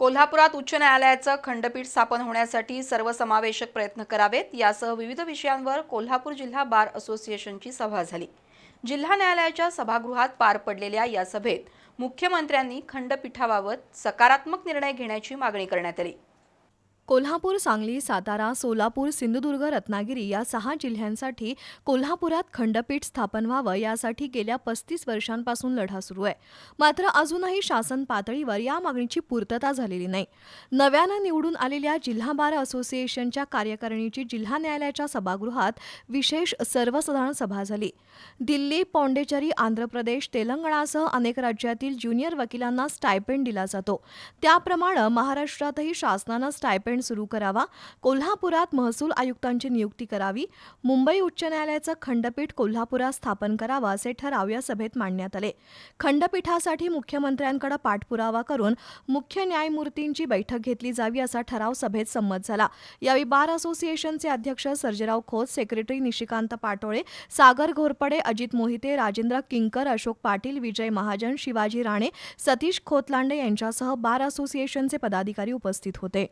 कोल्हापुरात उच्च न्यायालयाचं खंडपीठ स्थापन होण्यासाठी सर्वसमावेशक प्रयत्न करावेत. यासह विविध विषयांवर कोल्हापूर जिल्हा बार असोसिएशनची सभा झाली. जिल्हा न्यायालयाच्या सभागृहात पार पडलेल्या या सभेत मुख्यमंत्र्यांनी खंडपीठाबाबत सकारात्मक निर्णय घेण्याची मागणी करण्यात आली. कोल्हापूर सांगली सातारा सोलापूर सिंधुदुर्ग रत्नागिरी या सहा जिल्ह्यांसाठी कोल्हापुरात खंडपीठ स्थापन व्हावं यासाठी गेल्या पस्तीस वर्षांपासून लढा सुरू आहे. मात्र अजूनही शासन पातळीवर या मागणीची पूर्तता झालेली नाही. नव्यानं निवडून आलेल्या जिल्हा बार असोसिएशनच्या कार्यकारिणीची जिल्हा न्यायालयाच्या सभागृहात विशेष सर्वसाधारण सभा झाली. दिल्ली पॉंडेचरी आंध्र प्रदेश तेलंगणासह अनेक राज्यातील ज्युनियर वकिलांना स्टायपेंड दिला जातो. त्याप्रमाणे महाराष्ट्रातही शासनानं स्टायपेंड सुरू करावा. कोल्हापुरात महसूल आयुक्तांची नियुक्ती करावी. मुंबई उच्च न्यायालयाचं खंडपीठ कोल्हापुरात स्थापन करावं असे ठराव या सभेत मांडण्यात आले. खंडपीठासाठी मुख्यमंत्र्यांकडे पाठपुरावा करून मुख्य न्यायमूर्तींची बैठक घेतली जावी असा ठराव सभेत संमत झाला. यावेळी बार असोसिएशनचे अध्यक्ष सर्जेराव खोत सेक्रेटरी निशिकांत पाटोळे सागर घोरपडे अजित मोहिते राजेंद्र किंकर अशोक पाटील विजय महाजन शिवाजी राणे सतीश खोतलांडे यांच्यासह बार असोसिएशनचे पदाधिकारी उपस्थित होते.